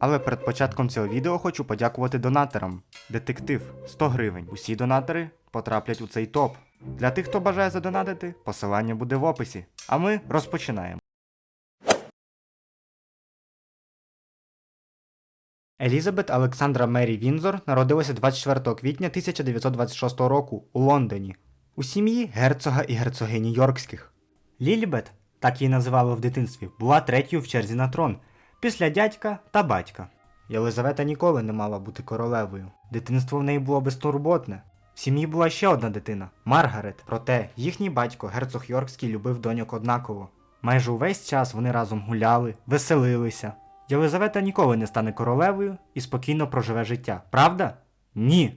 Але перед початком цього відео хочу подякувати донаторам. Детектив 100 гривень. Усі донатори потраплять у цей топ. Для тих, хто бажає задонатити, посилання буде в описі. А ми розпочинаємо. Елізабет Олександра Мері Вінзор народилася 24 квітня 1926 року у Лондоні у сім'ї герцога і герцогині Йоркських. Лілібет, так її називали в дитинстві, була третьою в черзі на трон після дядька та батька. Єлизавета ніколи не мала бути королевою. Дитинство в неї було безтурботне. В сім'ї була ще одна дитина Маргарет. Проте їхній батько, герцог Йоркський, любив доньок однаково. Майже увесь час вони разом гуляли, веселилися. Єлизавета ніколи не стане королевою і спокійно проживе життя. Правда? Ні.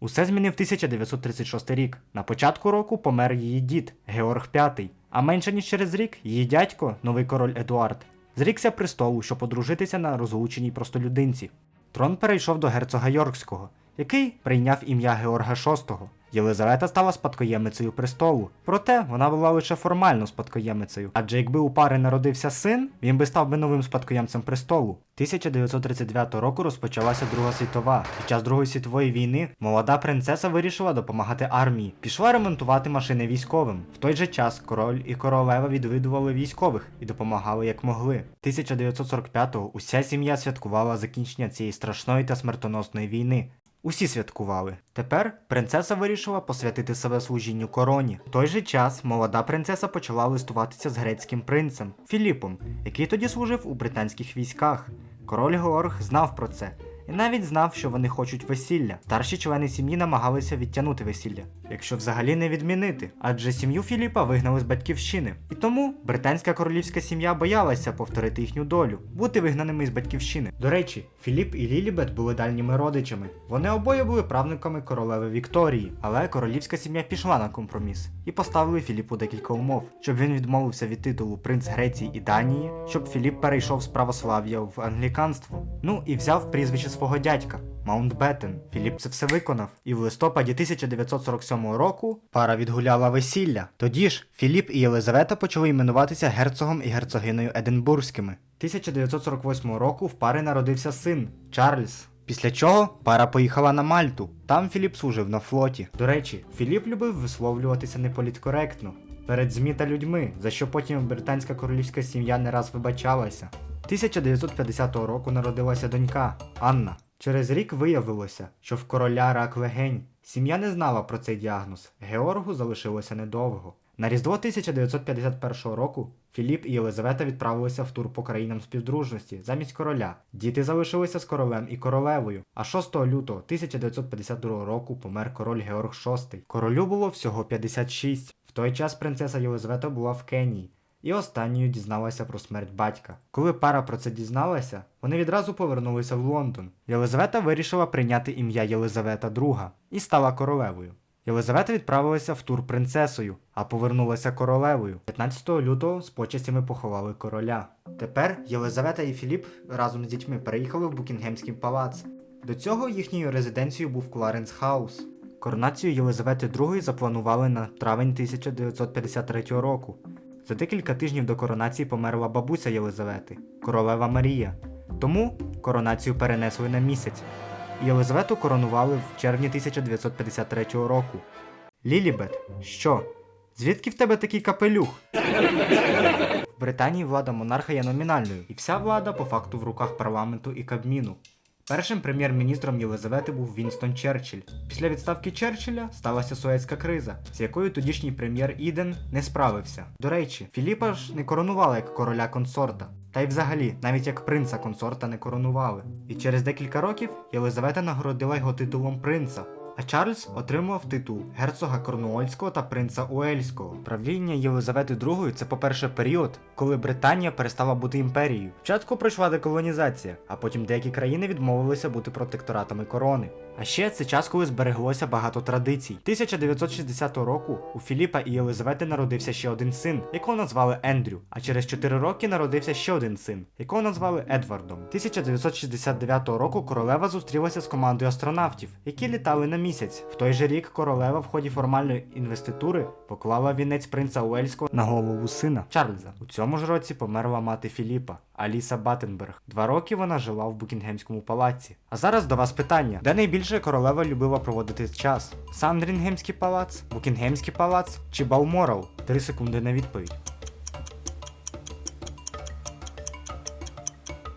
Усе змінив 1936 рік. На початку року помер її дід Георг V, а менше ніж через рік її дядько, новий король Едуард, зрікся престолу, щоб одружитися на розлученій простолюдинці. Трон перейшов до герцога Йоркського, який прийняв ім'я Георга VI. Єлизавета стала спадкоємицею престолу, проте вона була лише формально спадкоємицею, адже якби у пари народився син, він би став би новим спадкоємцем престолу. 1939 року розпочалася Друга світова. Під час Другої світової війни молода принцеса вирішила допомагати армії, пішла ремонтувати машини військовим. В той же час король і королева відвідували військових і допомагали як могли. 1945-го уся сім'я святкувала закінчення цієї страшної та смертоносної війни. Усі святкували. Тепер принцеса вирішила посвятити себе служінню короні. В той же час молода принцеса почала листуватися з грецьким принцем Філіпом, який тоді служив у британських військах. Король Георг знав про це і навіть знав, що вони хочуть весілля. Старші члени сім'ї намагалися відтягнути весілля, якщо взагалі не відмінити, адже сім'ю Філіпа вигнали з батьківщини. І тому британська королівська сім'я боялася повторити їхню долю, бути вигнаними з батьківщини. До речі, Філіп і Лілібет були дальніми родичами. Вони обоє були правниками королеви Вікторії, але королівська сім'я пішла на компроміс і поставили Філіпу декілька умов, щоб він відмовився від титулу принц Греції і Данії, щоб Філіп перейшов з православ'я в англіканство. Ну і взяв прізвище свого дядька. Маунтбеттен. Філіп це все виконав. І в листопаді 1947 року пара відгуляла весілля. Тоді ж Філіп і Єлизавета почали іменуватися герцогом і герцогинею Единбурзькими. 1948 року в пари народився син Чарльз. Після чого пара поїхала на Мальту. Там Філіп служив на флоті. До речі, Філіп любив висловлюватися неполіткоректно перед ЗМІ та людьми, за що потім британська королівська сім'я не раз вибачалася. 1950 року народилася донька Анна. Через рік виявилося, що в короля рак легень. Сім'я не знала про цей діагноз. Георгу залишилося недовго. На Різдво 1951 року Філіп і Єлизавета відправилися в тур по країнам співдружності замість короля. Діти залишилися з королем і королевою. А 6 лютого 1952 року помер король Георг VI. Королю було всього 56. В той час принцеса Єлизавета була в Кенії. І останньою дізналася про смерть батька. Коли пара про це дізналася, вони відразу повернулися в Лондон. Єлизавета вирішила прийняти ім'я Єлизавета II і стала королевою. Єлизавета відправилася в тур принцесою, а повернулася королевою. 15 лютого з почестями поховали короля. Тепер Єлизавета і Філіп разом з дітьми переїхали в Букінгемський палац. До цього їхньою резиденцією був Кларенс Хаус. Коронацію Єлизавети II запланували на травень 1953 року. За декілька тижнів до коронації померла бабуся Єлизавети, королева Марія. Тому коронацію перенесли на місяць. Єлизавету коронували в червні 1953 року. Лілібет, що? Звідки в тебе такий капелюх? В Британії влада монарха є номінальною, і вся влада по факту в руках парламенту і Кабміну. Першим прем'єр-міністром Єлизавети був Вінстон Черчилль. Після відставки Черчилля сталася Суецька криза, з якою тодішній прем'єр Іден не справився. До речі, Філіпа ж не коронувала як короля консорта. Та й взагалі, навіть як принца консорта не коронували. І через декілька років Єлизавета нагородила його титулом принца. А Чарльз отримував титул герцога Корнуольського та принца Уельського. Правління Єлизавети II це, по-перше, період, коли Британія перестала бути імперією. Спочатку пройшла деколонізація, а потім деякі країни відмовилися бути протекторатами корони. А ще це час, коли збереглося багато традицій. 1960 року у Філіпа і Єлизавети народився ще один син, якого назвали Ендрю. А через 4 роки народився ще один син, якого назвали Едвардом. 1969 року королева зустрілася з командою астронавтів, які літали на місяць. В той же рік королева в ході формальної інвеститури поклала вінець принца Уельського на голову сина Чарльза. У цьому ж році померла мати Філіпа, Аліса Баттенберг. Два роки вона жила в Букінгемському палаці. А зараз до вас питання: де найбільше королева любила проводити час? Сандрінгемський палац, Букінгемський палац чи Балморал? Три секунди на відповідь.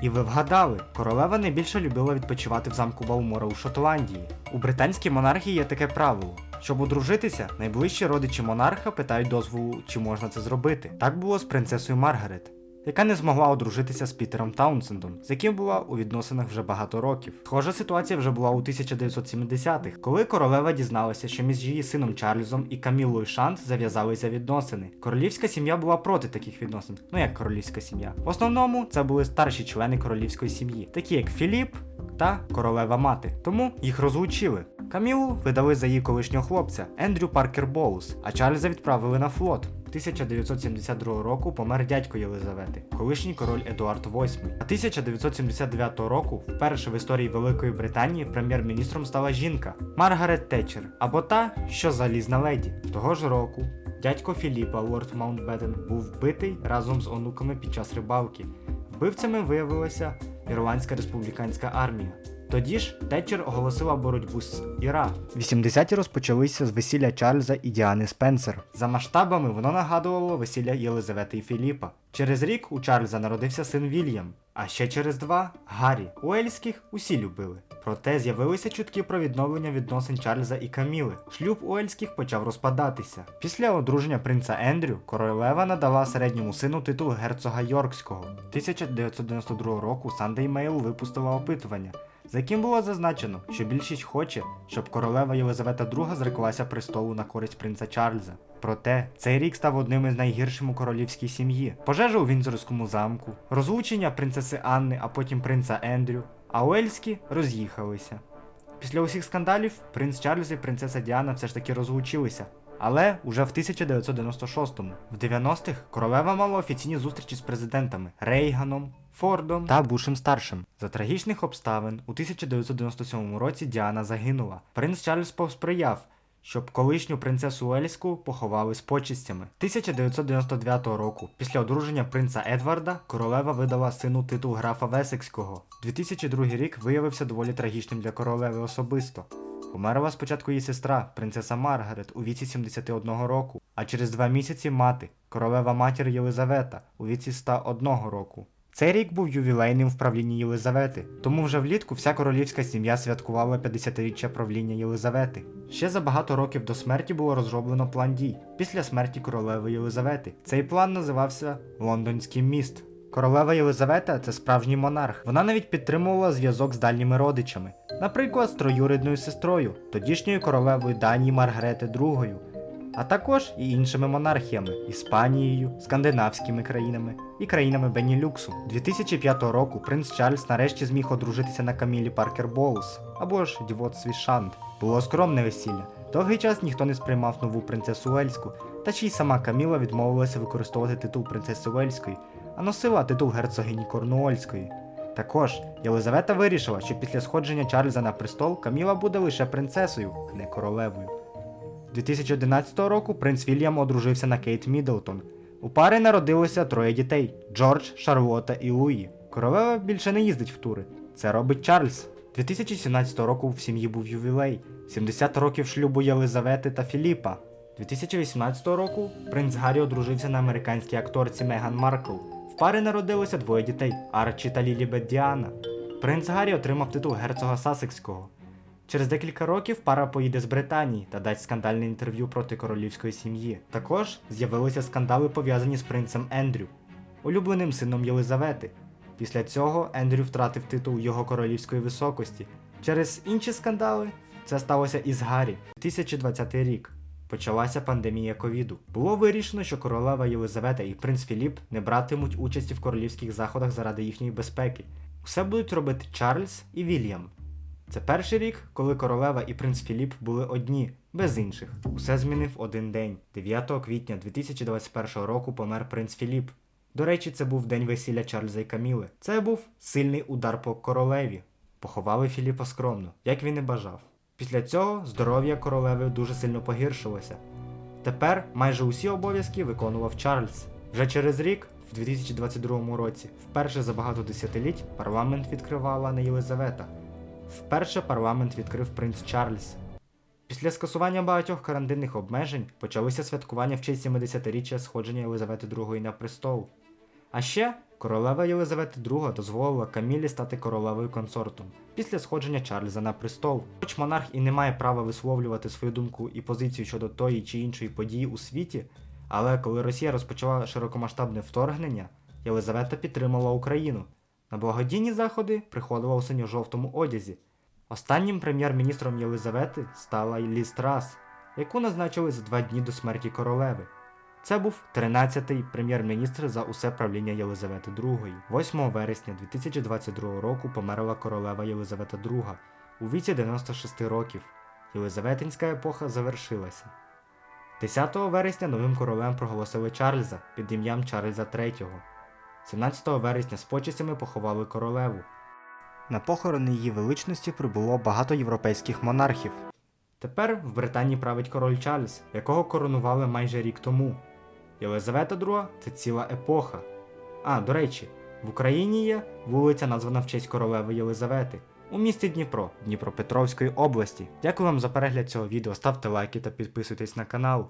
І ви вгадали, королева найбільше любила відпочивати в замку Балмора у Шотландії. У британській монархії є таке правило. Щоб одружитися, найближчі родичі монарха питають дозволу, чи можна це зробити. Так було з принцесою Маргарет, яка не змогла одружитися з Пітером Таунсендом, з яким була у відносинах вже багато років. Схожа ситуація вже була у 1970-х, коли королева дізналася, що між її сином Чарльзом і Камілою Шант зав'язалися відносини. Королівська сім'я була проти таких відносин. Ну як королівська сім'я. В основному це були старші члени королівської сім'ї, такі як Філіп та королева мати. Тому їх розлучили. Камілу видали за її колишнього хлопця Ендрю Паркер Боус, а Чарльза відправили на флот. 1972 року помер дядько Єлизавети, колишній король Едуард VIII. А 1979 року, вперше в історії Великої Британії, прем'єр-міністром стала жінка Маргарет Тетчер, або та, що залізна леді. Того ж року дядько Філіпа, лорд Маунтбеттен, був вбитий разом з онуками під час рибалки. Вбивцями виявилася Ірландська республіканська армія. Тоді ж Тетчер оголосила боротьбу з Іра. 80-ті розпочалися з весілля Чарльза і Діани Спенсер. За масштабами воно нагадувало весілля Єлизавети і Філіпа. Через рік у Чарльза народився син Вільям, а ще через два Гаррі. Уельських усі любили. Проте з'явилися чутки про відновлення відносин Чарльза і Каміли. Шлюб Уельських почав розпадатися. Після одруження принца Ендрю королева надала середньому сину титул герцога Йоркського. 1992 року Sunday Mail випустила опитування, за яким було зазначено, що більшість хоче, щоб королева Єлизавета II зреклася престолу на користь принца Чарльза. Проте цей рік став одним із найгіршим у королівській сім'ї. Пожежа у Вінзорському замку, розлучення принцеси Анни, а потім принца Ендрю, а Уельські роз'їхалися. Після усіх скандалів принц Чарльз і принцеса Діана все ж таки розлучилися. Але уже в 1996-му, в 90-х, королева мала офіційні зустрічі з президентами Рейганом, Фордом та Бушем старшим. За трагічних обставин у 1997 році Діана загинула. Принц Чарльз посприяв, щоб колишню принцесу Уельську поховали з почистями. 1999 року, після одруження принца Едварда, королева видала сину титул графа Весекського. 2002 рік виявився доволі трагічним для королеви особисто. Померла спочатку її сестра, принцеса Маргарет, у віці 71 року, а через два місяці мати, королева матір Єлизавета, у віці 101 року. Цей рік був ювілейним в правлінні Єлизавети, тому вже влітку вся королівська сім'я святкувала 50-річчя правління Єлизавети. Ще за багато років до смерті було розроблено план дій після смерті королеви Єлизавети. Цей план називався Лондонський міст. Королева Єлизавета це справжній монарх. Вона навіть підтримувала зв'язок з дальніми родичами, наприклад, з троюрідною сестрою, тодішньою королевою Данії Маргарети II, а також і іншими монархіями Іспанією, скандинавськими країнами і країнами Бенілюксу. 2005 року принц Чарльз нарешті зміг одружитися на Камілі Паркер Боус або ж Дівот Свішант. Було скромне весілля. Довгий час ніхто не сприймав нову принцесу Уельську, та ще й сама Каміла відмовилася використовувати титул принцеси Уельської, а носила титул герцогині Корнуольської. Також Єлизавета вирішила, що після сходження Чарльза на престол Каміла буде лише принцесою, а не королевою. 2011 року принц Вільям одружився на Кейт Міддлтон. У пари народилося троє дітей: Джордж, Шарлота і Луї. Королева більше не їздить в тури. Це робить Чарльз. 2017 року в сім'ї був ювілей 70 років шлюбу Єлизавети та Філіпа. 2018 року принц Гаррі одружився на американській акторці Меган Маркл. В пари народилося двоє дітей Арчі та Лілібет Діана. Принц Гаррі отримав титул герцога Сасекського. Через декілька років пара поїде з Британії та дасть скандальне інтерв'ю проти королівської сім'ї. Також з'явилися скандали пов'язані з принцем Ендрю, улюбленим сином Єлизавети. Після цього Ендрю втратив титул його королівської високості. Через інші скандали це сталося і з Гаррі. 2020 рік. Почалася пандемія ковіду. Було вирішено, що королева Єлизавета і принц Філіп не братимуть участі в королівських заходах заради їхньої безпеки. Усе будуть робити Чарльз і Вільям. Це перший рік, коли королева і принц Філіп були одні, без інших. Усе змінив один день. 9 квітня 2021 року помер принц Філіп. До речі, це був день весілля Чарльза і Каміли. Це був сильний удар по королеві. Поховали Філіпа скромно, як він і бажав. Після цього здоров'я королеви дуже сильно погіршилося. Тепер майже усі обов'язки виконував Чарльз. Вже через рік, в 2022 році, вперше за багато десятиліть парламент відкривала не Єлизавета. Вперше парламент відкрив принц Чарльз. Після скасування багатьох карантинних обмежень почалися святкування в честь 70-річчя сходження Єлизавети II на престол. А ще королева Єлизавета II дозволила Камілі стати королевою консортом після сходження Чарльза на престол. Хоч монарх і не має права висловлювати свою думку і позицію щодо тої чи іншої події у світі, але коли Росія розпочала широкомасштабне вторгнення, Єлизавета підтримала Україну. На благодійні заходи приходила у синьо-жовтому одязі. Останнім прем'єр-міністром Єлизавети стала Ліз Трас, яку назначили за два дні до смерті королеви. Це був 13-й прем'єр-міністр за усе правління Єлизавети II. 8 вересня 2022 року померла королева Єлизавета II у віці 96 років. Єлизаветинська епоха завершилася. 10 вересня новим королем проголосили Чарльза під ім'ям Чарльза III. 17 вересня з почестями поховали королеву. На похорони її величності прибуло багато європейських монархів. Тепер в Британії править король Чарльз, якого коронували майже рік тому. Єлизавета II – це ціла епоха. А, до речі, в Україні є вулиця, названа в честь королеви Єлизавети у місті Дніпро, Дніпропетровської області. Дякую вам за перегляд цього відео. Ставте лайки та підписуйтесь на канал.